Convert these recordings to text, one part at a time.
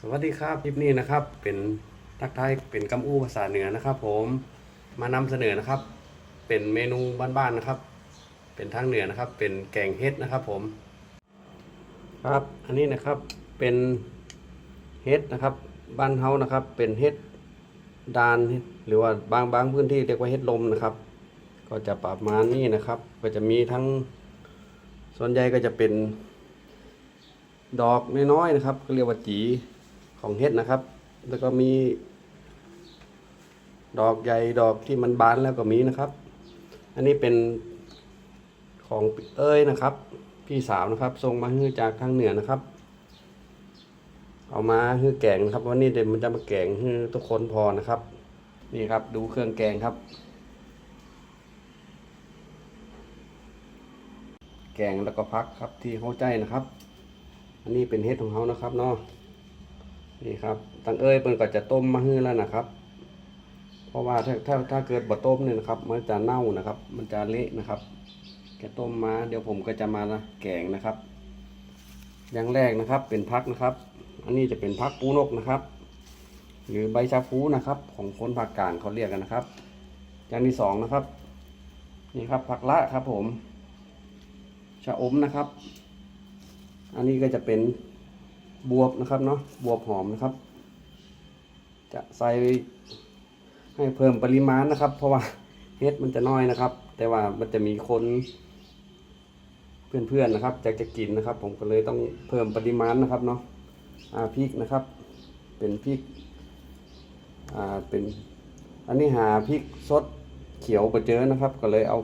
สวัสดีครับคลิปนี้นะครับ เป็นทักทายเป็นกำอู้ภาษาเหนือนะครับ ผมมานำเสนอนะครับ เป็นเมนูบ้านๆนะครับ เป็นทางเหนือนะครับ เป็นแกงเฮ็ดนะครับ ผม ครับ อันนี้นะครับเป็นเฮ็ดนะครับ บ้านเฮานะครับ เป็นเฮ็ดดานหรือว่าบางบางพื้นที่เรียกว่าเฮ็ดลมนะครับ ก็จะประมาณนี้นะครับ ก็จะมีทั้งส่วนใหญ่ก็จะเป็นดอกน้อยๆนะครับก็เรียกว่าจี ของเฮ็ดนะครับ แล้วก็มี ดอกใหญ่ดอกที่มันบานแล้วก็มีนะครับ อันนี้เป็นของเอ้ยนะครับ พี่สาวนะครับส่งมาให้จากทางเหนือนะครับ เอามาให้แกงนะครับวันนี้เดี๋ยวมันจะมาแกงให้ทุกคนพอนะครับ นี่ครับดูเครื่องแกงครับ แกงแล้วก็พักครับที่เข้าใจนะครับ อันนี้เป็นเฮ็ดของเขานะครับเนาะ นี่ครับตังเอ้ยเปิ้นก็จะต้มมาให้แล้วนะครับ เพราะว่าถ้าถ้าถ้าเกิดบ่ต้มเนี่ยนะครับ มันจะเน่านะครับ มันจะเละนะครับแกต้มมาเดี๋ยวผมก็จะมาแกงนะครับ อย่างแรกนะครับเป็นพักนะครับ อันนี้จะเป็นพักปูนกนะครับ หรือใบชาฟูนะครับ ของคนภาคกลางเขาเรียกกันนะครับ อย่างที่สองนะครับ นี่ครับผักละครับผมชะอมนะครับ อันนี้ก็จะเป็น บวบนะครับเนาะบวบหอมนะครับ จะใส่ให้เพิ่มปริมาณนะครับ เพราะว่าเฮ็ดมันจะน้อยนะครับ แต่ว่ามันจะมีคนเพื่อนๆนะครับอยากจะกินนะครับ ผมก็เลยต้องเพิ่มปริมาณนะครับเนาะอาพริกนะครับ เป็นพริกอ่าเป็นอันนี้หาพริกสดเขียวไปเจอนะครับ ก็เลยเอา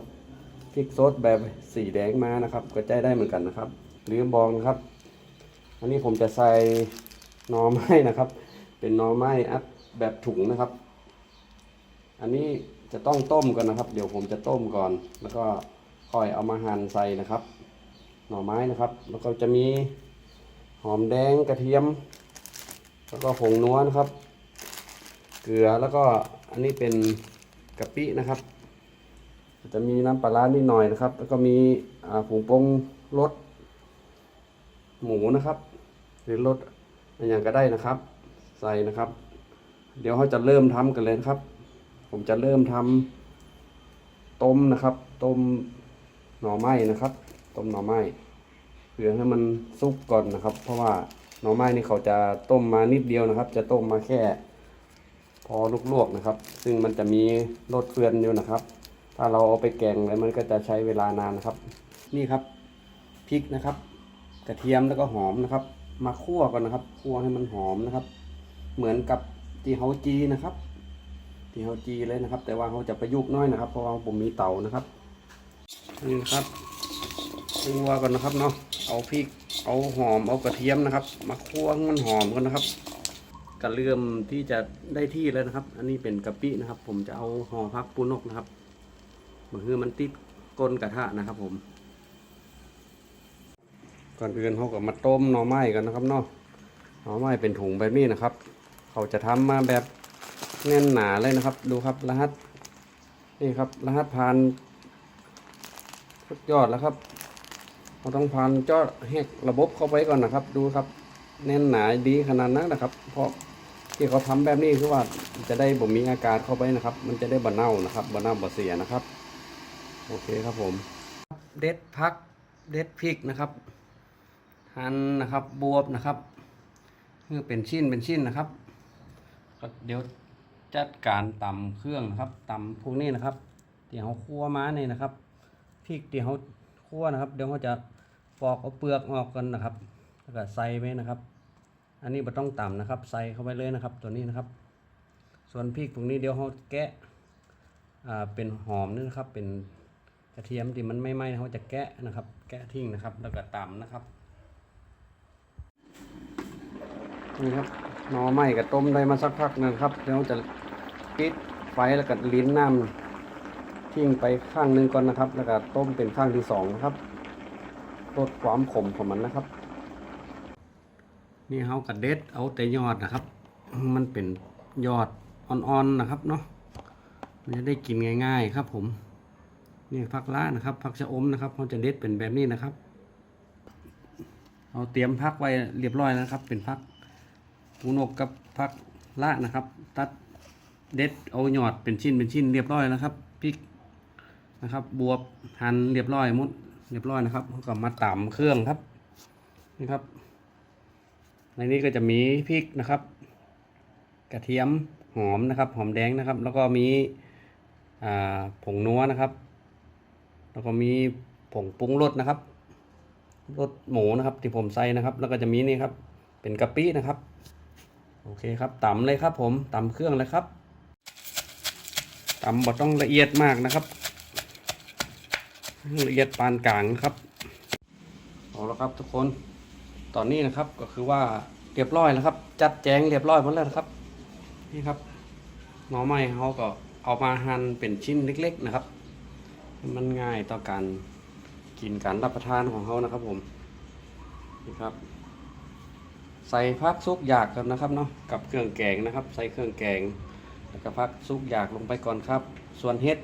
พริกสดแบบสีแดงมานะครับ ก็ใจได้เหมือนกันนะครับ หรือบองนะครับ อันนี้ผมจะใส่หน่อไม้นะครับ เป็นหน่อไม้อัดแบบถุงนะครับ อันนี้จะต้องต้มก่อนนะครับ เดี๋ยวผมจะต้มก่อน แล้วก็ค่อยเอามาหั่นใส่นะครับ หน่อไม้นะครับ แล้วก็จะมีหอมแดงกระเทียม แล้วก็ผงนัวนะครับ เกลือแล้วก็อันนี้เป็นกะปินะครับ จะมีน้ำปลาร้านิดหน่อยนะครับ แล้วก็มีผงปรุงรส หมูนะครับ หรือรสอะไรอย่างก็ได้นะครับ ใส่นะครับ เดี๋ยวเขาจะเริ่มทำกันเลยนะครับ ผมจะเริ่มทำต้มนะครับ ต้มหน่อไม้นะครับ ต้มหน่อไม้เพื่อให้มันสุกก่อนนะครับ เพราะว่าหน่อไม้นี่เขาจะต้มมานิดเดียวนะครับ จะต้มมาแค่ พอลวกๆนะครับ ซึ่งมันจะมีรสเฟือนอยู่นะครับ ถ้าเราเอาไปแกงแล้วมันก็จะใช้เวลานานนะครับ นี่ครับพริกนะครับ กระเทียมแล้วก็หอมนะครับ มาคั่วก่อนนะครับคั่วให้มันหอมนะครับ เหมือนกับจีเฮาจีนะครับจีเฮาจีเลยนะครับ แต่ว่าเขาจะประยุกต์น้อยนะครับ เพราะว่าผมมีเตานะครับนี่นะครับคั่วก่อนนะครับเนาะเอาพริกเอาหอมเอากระเทียมนะครับ มาคั่วให้มันหอมก่อนนะครับกระเลื่อมที่จะได้ที่แล้วนะครับ อันนี้เป็นกะปินะครับ ผมจะเอาห่อพักปูนกนะครับมันคือมันติดก้นกระทะนะครับ ผม ก่อนอื่นเขาก็มาต้มหน่อไม้กันนะครับเนาะหน่อไม้เป็นถุงแบบนี้นะครับ เขาจะทำมาแบบแน่นหนาเลยนะครับ ดูครับรหัสนี่ครับรหัสผ่านสุดยอดแล้วครับเราต้องผ่านเจาะแหกระบบเข้าไปก่อนนะครับ ดูครับ แน่นหนาดีขนาดนั้นนะครับ เพราะที่เขาทำแบบนี้คือว่าจะได้บ่มีอากาศเข้าไปนะครับ มันจะได้บ่เน่านะครับบ่เน่าบ่เสียนะครับ โอเคครับผม เด็ดพักเด็ดพริกนะครับ หั่นนะครับบวบนะครับคือเป็นชิ้นเป็นชิ้นนะครับก็เดี๋ยวจัดการตำเครื่องนะครับตำพวกนี้นะครับที่เขาคั่วมาเนี่ยนะครับพริกที่เขาคั่วนะครับ เดี๋ยวเขาจะปอกเอาเปลือกออกกันนะครับแล้วก็ใส่ไว้นะครับ อันนี้ไม่ต้องตำนะครับ ใส่เข้าไปเลยนะครับ ตัวนี้นะครับ ส่วนพริกตรงนี้เดี๋ยวเขาแกะอ่าเป็นหอมนี่นะครับเป็นกระเทียมที่มันไม่ไหม้เขาจะแกะนะครับ แกะทิ้งนะครับ แล้วก็ตำนะครับ นี่ครับหน่อไม้กับต้มได้มาสักพักหนึงครับเดี๋ยวจะปิดไฟแล้วก็ลิ้นน้ำทิ้งไปข้างหนึงก่อนนะครับ แล้วก็ต้มเป็นข้างที่สองนะครับลดความขมของมันนะครับ นี่เขากระเด็ดเอาแต่ยอดนะครับ มันเป็นยอดอ่อนๆนะครับเนาะมันจะได้กินง่าย ๆ ครับ ผมนี่ผักล้านะครับผักชะอมนะครับเขาจะเด็ดเป็นแบบนี้นะครับ เอาเตรียมพักไว้เรียบร้อยนะครับ เป็นพัก ปูนกกับพักละนะครับ ตัดเด็ดเอาหยอดเป็นชิ้นเป็นชิ้นเรียบร้อยแล้วครับพริกนะครับ บวบหั่นเรียบร้อยหมดเรียบร้อยนะครับแล้วก็มาตำเครื่องครับนี่ครับ ในนี้ก็จะมีพริกนะครับ กระเทียมหอมนะครับ หอมแดงนะครับ แล้วก็มีผงนัวนะครับ แล้วก็มีผงปรุงรสนะครับรสหมูนะครับที่ผมใส่นะครับ แล้วก็จะมีนี่ครับ เป็นกะปินะครับ โอเคครับต่ำเลยครับผมต่ำเครื่องเลยครับ ต่ำบ่ต้องละเอียดมากนะครับ ละเอียดปานกลางครับเอาละครับทุกคนตอนนี้นะครับก็คือว่าเรียบร้อยแล้วครับ จัดแจงเรียบร้อยหมดแล้วนะครับ นี่ครับหน่อไม้เขาก็เอามาหั่นเป็นชิ้นเล็ก ๆนะครับ มันง่ายต่อการกินการรับประทานของเขานะครับผมนี่ครับ ใส่พักซุกหยากกันนะครับเนาะกับเครื่องแกงนะครับ ใส่เครื่องแกง แล้วก็พักซุกหยากลงไปก่อนครับ ส่วนเฮ็ด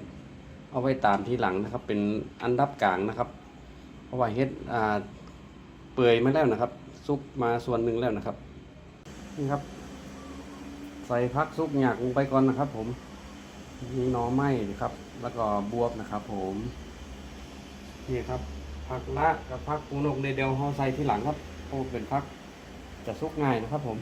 เอาไว้ตามทีหลังนะครับ เป็นอันดับกลางนะครับ เพราะว่าเฮ็ดอ่าเปื่อยมาแล้วนะครับ ซุกมาส่วนหนึ่งแล้วนะครับนี่ครับ ใส่พักซุกหยากลงไปก่อนนะครับ ผมมีหน่อไม้ครับ แล้วก็บวบนะครับ ผมนี่ครับผักละกับผักปูนกในเดียวเขาใส่ทีหลังครับเพราะเป็นผัก จะซุกง่ายนะครับผม